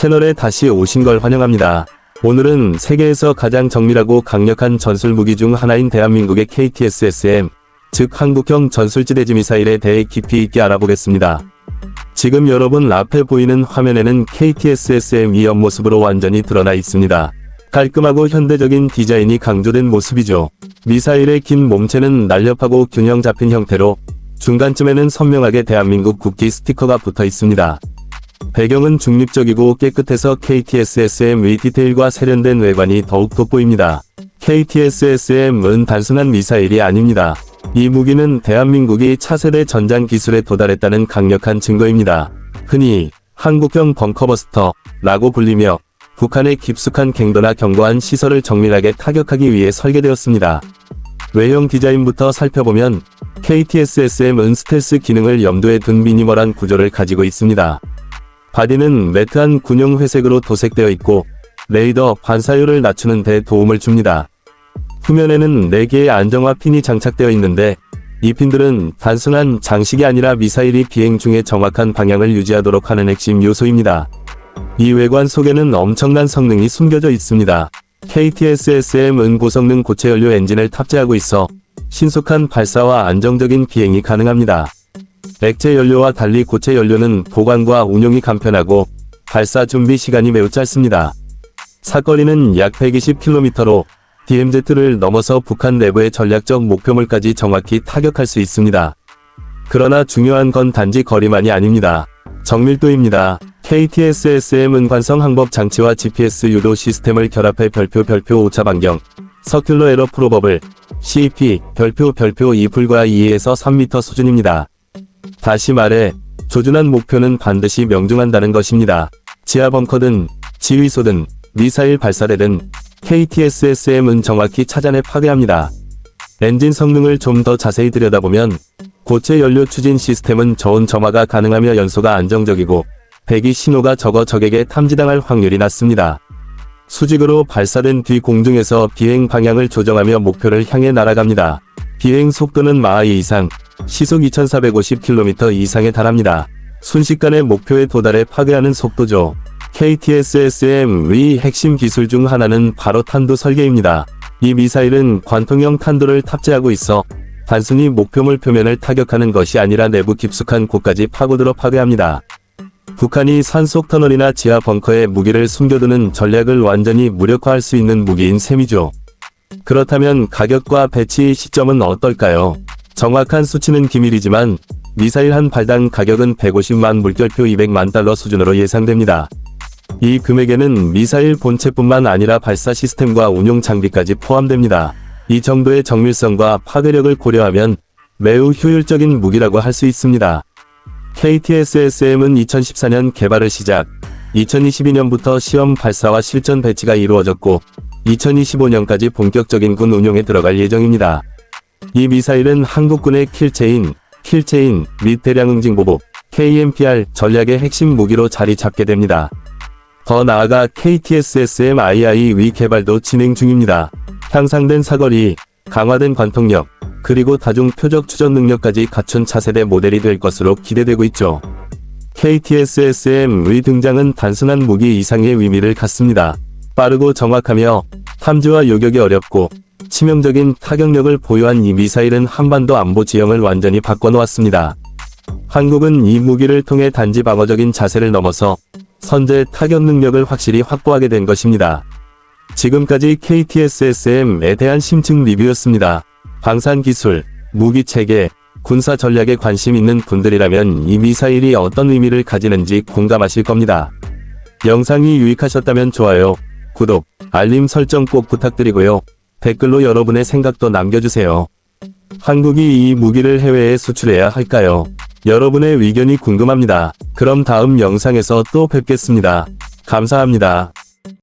채널에 다시 오신 걸 환영합니다. 오늘은 세계에서 가장 정밀하고 강력한 전술 무기 중 하나인 대한민국의 KTSSM, 즉 한국형 전술지대지 미사일에 대해 깊이 있게 알아보겠습니다. 지금 여러분 앞에 보이는 화면에는 KTSSM이 옆모습으로 완전히 드러나 있습니다. 깔끔하고 현대적인 디자인이 강조된 모습이죠. 미사일의 긴 몸체는 날렵하고 균형 잡힌 형태로 중간쯤에는 선명하게 대한민국 국기 스티커가 붙어 있습니다. 배경은 중립적이고 깨끗해서 KTSSM의 디테일과 세련된 외관이 더욱 돋보입니다. KTSSM은 단순한 미사일이 아닙니다. 이 무기는 대한민국이 차세대 전장 기술에 도달했다는 강력한 증거입니다. 흔히 한국형 벙커버스터라고 불리며 북한의 깊숙한 갱도나 견고한 시설을 정밀하게 타격하기 위해 설계되었습니다. 외형 디자인부터 살펴보면 KTSSM은 스텔스 기능을 염두에 둔 미니멀한 구조를 가지고 있습니다. 바디는 매트한 군용 회색으로 도색되어 있고 레이더 반사율을 낮추는 데 도움을 줍니다. 후면에는 4개의 안정화 핀이 장착되어 있는데 이 핀들은 단순한 장식이 아니라 미사일이 비행 중에 정확한 방향을 유지하도록 하는 핵심 요소입니다. 이 외관 속에는 엄청난 성능이 숨겨져 있습니다. KTSSM은 고성능 고체 연료 엔진을 탑재하고 있어 신속한 발사와 안정적인 비행이 가능합니다. 액체 연료와 달리 고체 연료는 보관과 운용이 간편하고 발사 준비 시간이 매우 짧습니다. 사거리는 약 120km로 DMZ를 넘어서 북한 내부의 전략적 목표물까지 정확히 타격할 수 있습니다. 그러나 중요한 건 단지 거리만이 아닙니다. 정밀도입니다. KTSSM은 관성 항법 장치와 GPS 유도 시스템을 결합해 별표 별표 오차 반경, 서큘러 에러 프로버블, CEP, 별표 별표 2 불과 2에서 3m 수준입니다. 다시 말해, 조준한 목표는 반드시 명중한다는 것입니다. 지하 벙커든, 지휘소든, 미사일 발사대든, KTSSM은 정확히 찾아내 파괴합니다. 엔진 성능을 좀 더 자세히 들여다보면, 고체 연료 추진 시스템은 저온 점화가 가능하며 연소가 안정적이고, 배기 신호가 적어 적에게 탐지당할 확률이 낮습니다. 수직으로 발사된 뒤 공중에서 비행 방향을 조정하며 목표를 향해 날아갑니다. 비행 속도는 마하 2 이상, 시속 2450km 이상에 달합니다. 순식간에 목표에 도달해 파괴하는 속도죠. KTSSM의 핵심 기술 중 하나는 바로 탄도 설계입니다. 이 미사일은 관통형 탄도를 탑재하고 있어 단순히 목표물 표면을 타격하는 것이 아니라 내부 깊숙한 곳까지 파고들어 파괴합니다. 북한이 산속 터널이나 지하 벙커에 무기를 숨겨두는 전략을 완전히 무력화할 수 있는 무기인 셈이죠. 그렇다면 가격과 배치 시점은 어떨까요? 정확한 수치는 기밀이지만 미사일 한 발당 가격은 150만 물결표 200만 달러 수준으로 예상됩니다. 이 금액에는 미사일 본체뿐만 아니라 발사 시스템과 운용 장비까지 포함됩니다. 이 정도의 정밀성과 파괴력을 고려하면 매우 효율적인 무기라고 할 수 있습니다. KTSSM은 2014년 개발을 시작, 2022년부터 시험 발사와 실전 배치가 이루어졌고, 2025년까지 본격적인 군 운용에 들어갈 예정입니다. 이 미사일은 한국군의 킬체인, 킬체인 및 대량 응징 보복, KMPR 전략의 핵심 무기로 자리 잡게 됩니다. 더 나아가 KTSSM-II 위 개발도 진행 중입니다. 향상된 사거리, 강화된 관통력, 그리고 다중 표적 추적 능력까지 갖춘 차세대 모델이 될 것으로 기대되고 있죠. KTSSM의 등장은 단순한 무기 이상의 의미를 갖습니다. 빠르고 정확하며 탐지와 요격이 어렵고 치명적인 타격력을 보유한 이 미사일은 한반도 안보 지형을 완전히 바꿔놓았습니다. 한국은 이 무기를 통해 단지 방어적인 자세를 넘어서 선제 타격 능력을 확실히 확보하게 된 것입니다. 지금까지 KTSSM에 대한 심층 리뷰였습니다. 방산 기술, 무기 체계, 군사 전략에 관심 있는 분들이라면 이 미사일이 어떤 의미를 가지는지 공감하실 겁니다. 영상이 유익하셨다면 좋아요, 구독, 알림 설정 꼭 부탁드리고요. 댓글로 여러분의 생각도 남겨주세요. 한국이 이 무기를 해외에 수출해야 할까요? 여러분의 의견이 궁금합니다. 그럼 다음 영상에서 또 뵙겠습니다. 감사합니다.